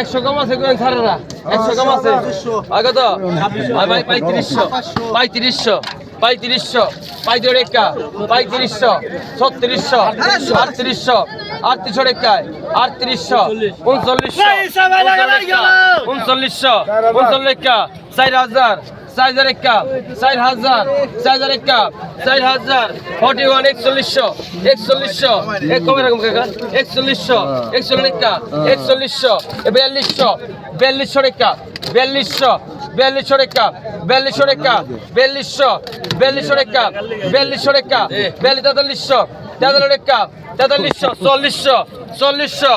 একশো কম আছে কোন ছাড়া একশো কম আছে? আগে তো ভাই পঁয়ত্রিশশো। পঁয়ত্রিশশো। পঁয়ত্রিশশো। পঁয়ত্রিশ রেখা। পঁয়ত্রিশশো। ছত্রিশশো। আটত্রিশশো। আটত্রিশশো রেখায়। আটত্রিশশো। উনচল্লিশশো। উনচল্লিশশো। উনচল্লিশ রেখা। চার হাজার। চার একা চার হাজার চার একা চার হাজার ফর্টি ওয়ান একচল্লিশশো একচল্লিশশো এক কমে রাখুন কাকা একচল্লিশশো একচল্লিশ একা একচল্লিশশো বিয়াল্লিশশো বিয়াল্লিশশো রেখা বিয়াল্লিশশো বিয়াল্লিশশো রেখা বিয়াল্লিশশো রেখা বিয়াল্লিশশো বিয়াল্লিশশো রেখা বিয়াল্লিশশো রেখা বিয়াল্লিশ তেতাল্লিশশো তেতাল্লিশ রেখা তেতাল্লিশশো, চল্লিশশো চল্লিশশো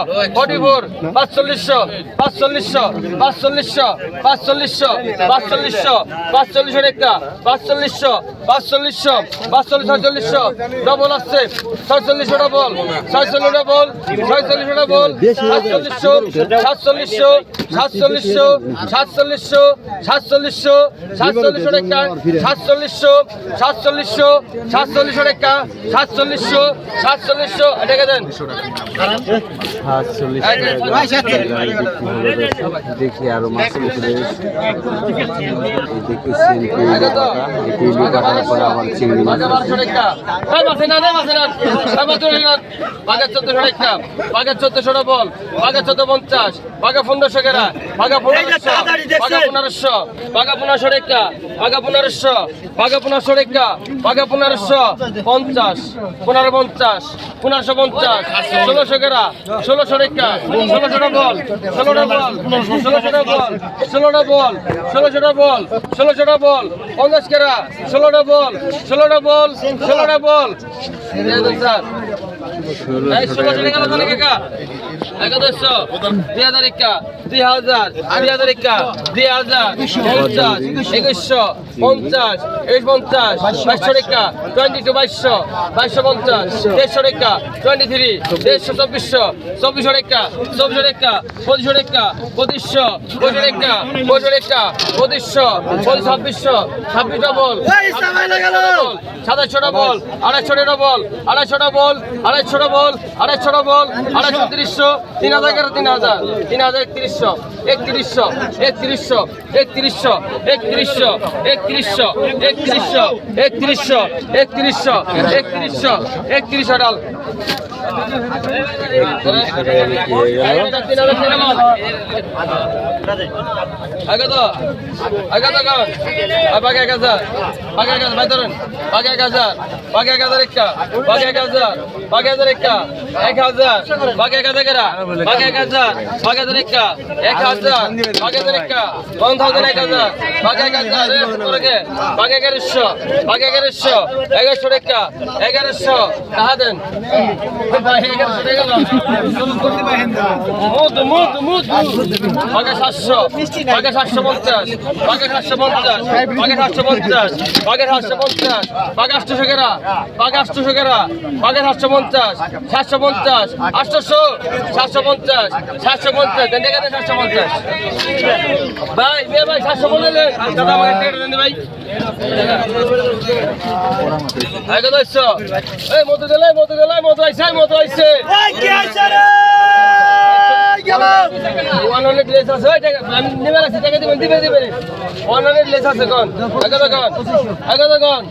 ফোর পাঁচচল্লিশশো পাঁচচল্লিশশো পাঁচচল্লিশশো পাঁচচল্লিশশো পাঁচচল্লিশশো পাঁচচল্লিশশো রেখা, পাঁচচল্লিশশো পাঁচচল্লিশশো, পাঁচচল্লিশ, ছয়চল্লিশশো ডবল আসছে। ছয়চল্লিশশো ডবল ছয়চল্লিশ ডবল ছয়চল্লিশশো ডবল সাতচল্লিশশো সাতচল্লিশশো সাতচল্লিশশো সাতচল্লিশশো সাতচল্লিশশো সাতচল্লিশশো রেখা, সাতচল্লিশশো সাতচল্লিশশো সাতচল্লিশশো রেখা, সাতচল্লিশশো সাতচল্লিশশো সাতচল্লিশ দেখি আরও মাছের উপরে দেখি বাঘের চোদ্দশো বল বাঘের চোদ্দ পঞ্চাশ বাঘা পনেরোশো গেরা বাঘা পনেরোশো বাঘা পনেরোশো বাঘা পনেরোশো একটা বাঘা পনেরোশো বাঘা পনেরোশো রেখা বাঘা পনেরোশো পঞ্চাশ, পনেরো পঞ্চাশ, পনেরোশো পঞ্চাশ, ষোলোশো গেরা ষোলোশো রেখা ষোলোশোটা বল ষোলোটা বল ষোলোশোটা বল ষোলোটা বল ষোলোশোটা বল ষোলোশোটা বল পঞ্চাশ কেরা ষোলোটা বল ষোলোটা বল ষোলোটা বল স্যার। ষোলোশো টাকা দুই হাজার একা। দুই হাজার দুই হাজার একা দুই হাজার পঞ্চাশ একুশশো পঞ্চাশ একুশ পঞ্চাশ বাইশশো রেখা টোয়েন্টি টু বাইশশো বাইশশো পঞ্চাশ দেড়শো রেখা টোয়েন্টি থ্রি দেড়শো চব্বিশশো চব্বিশশো রেখা চব্বিশশো রেখা পঁচিশশো রেখা পঁচিশশো পঁচিশশো রেখা পঁচিশশো রেখা পঁচিশশো পঁচিশ ছাব্বিশশো ছাব্বিশ ডবল সাতাশশোটা বল আড়াইশোটা বল আড়াইশোটা বল আড়াইশোটা বল আড়াইশোটা বল আড়াইশো তিরিশশো তিন হাজার তিন হাজার তিন হাজার একত্রিশশো একত্রিশশো একত্রিশশো একত্রিশশো একত্রিশশো একত্রিশশো একত্রিশশো একত্রিশশো একত্রিশশো একত্রিশশো একত্রিশশো ডাল এক হাজার বাঘে এক হাজার বাঘে এক হাজার বাঘে হাজার একটা এক হাজার বাঘে হাজার একটা ওয়ান এক হাজার বাঘে এক হাজার বাঘে এগারোশো বাঘে এগারোশো এগারোশো একটা এগারোশো টাকা দেন আগে সাতশো আগে সাতশো পঞ্চাশ। আগে সাতশো পঞ্চাশ আগে সাতশো পঞ্চাশ। আগে সাতশো পঞ্চাশ আগে আটশো গেরা আগে আটশো গেরা আগে সাতশো পঞ্চাশ সাতশো পঞ্চাশ আটশোশো সাতশো পঞ্চাশ সাতশো পঞ্চাশ দেন সাতশো পঞ্চাশ ভাই ভাই সাতশো বলে দাদা ভাই। মতো দিলে মতো দিলে মতো আইসে মতো আইসে হান্ড্রেড লেস আছে আমি নেবে রাখছি টাকা দিবেন দিবে দিবে হান্ড্রেড লেস আছে কোন আগে তো কোন আগে তো কোন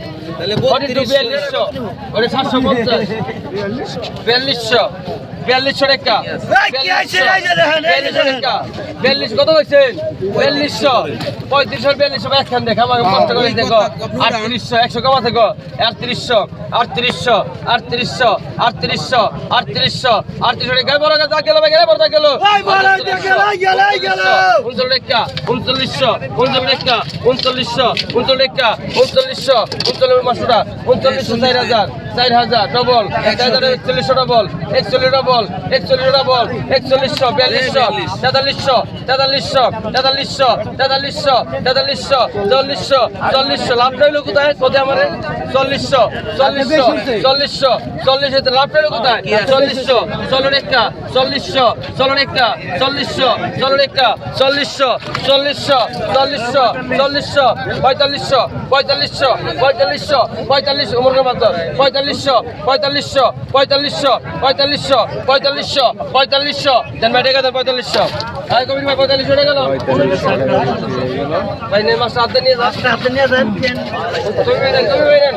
ফর্টি বিয়াল্লিশশো ওটা সাতশো পঞ্চাশ। বিয়াল্লিশশো। বিয়াল্লিশশো টাকা বিয়াল্লিশ কত হয়েছে বিয়াল্লিশশো পঁয়ত্রিশশো বিয়াল্লিশশো একখান দেখো আমাকে কষ্ট করে দেখো আটত্রিশশো একশো কমা থেকো আটত্রিশশো আটত্রিশশো আটত্রিশশো আটত্রিশশো আটত্রিশশো আটত্রিশশো টাকা বড় গেল গেল গেলে বড় গেল উনচল্লিশ টাকা উনচল্লিশশো উনচল্লিশ টাকা উনচল্লিশশো উনচল্লিশ টাকা উনচল্লিশশো উনচল্লিশ মাসুরা উনচল্লিশশো চার হাজার চার হাজার ডবল একচল্লিশশো ডবল একচল্লিশ ডবল একচল্লিশ ডবল একচল্লিশশো বিয়াল্লিশশো তেতাল্লিশশো তেতাল্লিশশো তেতাল্লিশশো তেতাল্লিশশো তেতাল্লিশশো চল্লিশশো চল্লিশশো লাভ রইল কোথায় কোথায় আমার চল্লিশশো চল্লিশশো চল্লিশশো চল্লিশ লাভ রইল কোথায় চল্লিশশো ষোলো রেখা চল্লিশশো ষোলো রেখা চল্লিশশো ষোলো রেখা চল্লিশশো চল্লিশশো চল্লিশশো চল্লিশশো পঁয়তাল্লিশশো পঁয়তাল্লিশশো পঁয়তাল্লিশশো পঁয়তাল্লিশ উমর মাত্র পঁয়তাল্লিশশো পঁয়তাল্লিশশো পঁয়তাল্লিশশো পঁয়তাল্লিশশো পঁয়তাল্লিশশো পঁয়তাল্লিশশো। দেন ভাই টাকা দেন পঁয়তাল্লিশশো। ভাই কবির ভাই পঁয়তাল্লিশশো ডেকে গেল ভাই নেই মাসটা হাতে নিয়ে যান। হাতে নিয়ে যান কবি ভাই নেন কবি ভাই নেন।